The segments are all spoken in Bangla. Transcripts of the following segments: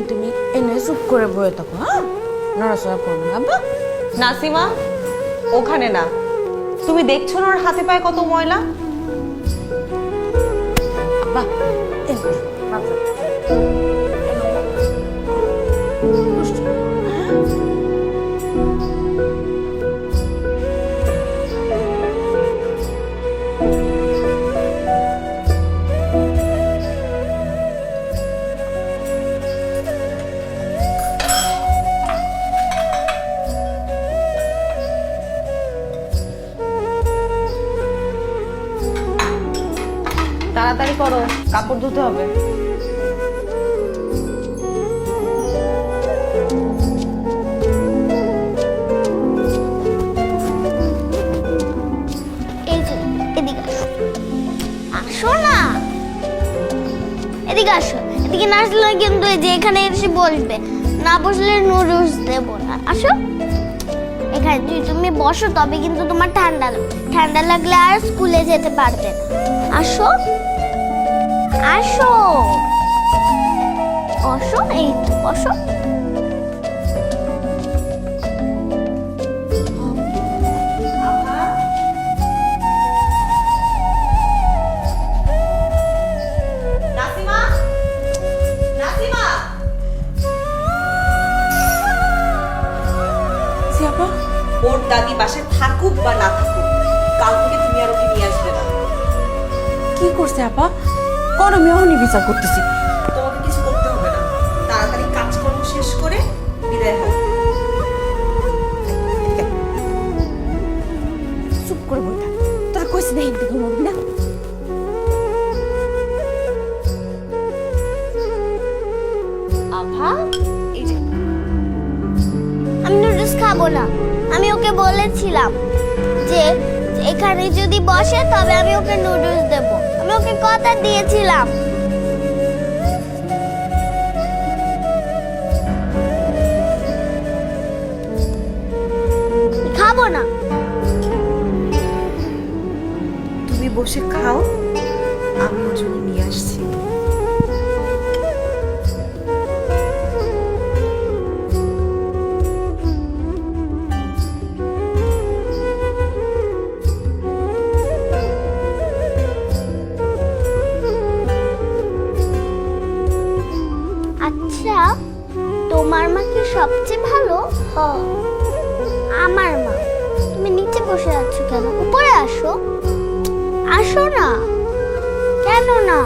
তুমি এনে চুপ করে বয়ে থাকো হ্যাঁ নড়াচড়া করবে আব্বা নাসিমা ওখানে না। তুমি দেখছ না ওর হাতে পায়ে কত ময়লা? আব্বা তাড়াতাড়ি করো, কাপড় ধুতে হবে। এদিকে আসো। এদিকে না আসলে কিন্তু যে এখানে এসে বসবে। না বসলে নুডলস দেবো না। আসো। এখানে তুই তুমি বসো তবে কিন্তু তোমার ঠান্ডা ঠান্ডা লাগলে আর স্কুলে যেতে পারবে না। আসো। আসো। বসো এই তো জি ওর দাদি বাসায় থাকুক বা না থাকুক কাল থেকে তুমি আর ওকে নিয়ে আসবে না। কি করছে আপা? করো আমি বিচার করতেছি। তোমাকে কিছু করতে হবে না। তাড়াতাড়ি কাজকর্ম শেষ করে বিদায় হোক চুপ করে বই থাক। তোর কইছি না হিন্দি ঘুমাবি না? আভা এই যে। আমি নুডলস খাব না। আমি ওকে বলেছিলাম যে এখানে যদি বসে তবে আমি ওকে নুডলস দেব। আমি ওকে কথা দিয়েছিলাম। খাব না। তুমি বসে খাও আমি ওর জন্য নিয়ে আসছি। সবচেয়ে ভালো? আমার মা, তুমি নিচে বসে আছো কেন? উপরে আসো। আসো না। কেন না?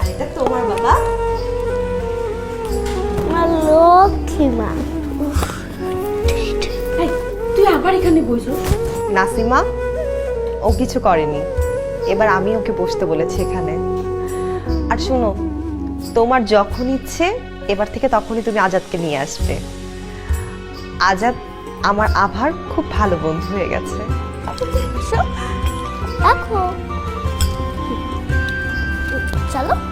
আর এটা তোমার বাবা। আমার লক্ষ্মী মা? তুই আবার এখানে বইছো নাসিমা ও কিছু করেনি। এবার আমি ওকে বসতে বলেছি এখানে। আর শোনো তোমার যখন ইচ্ছে এবার থেকে তখনই তুমি আজাদকে নিয়ে আসবে। আজাদ আমার আভার খুব ভালো বন্ধু হয়ে গেছে। দেখো चलो।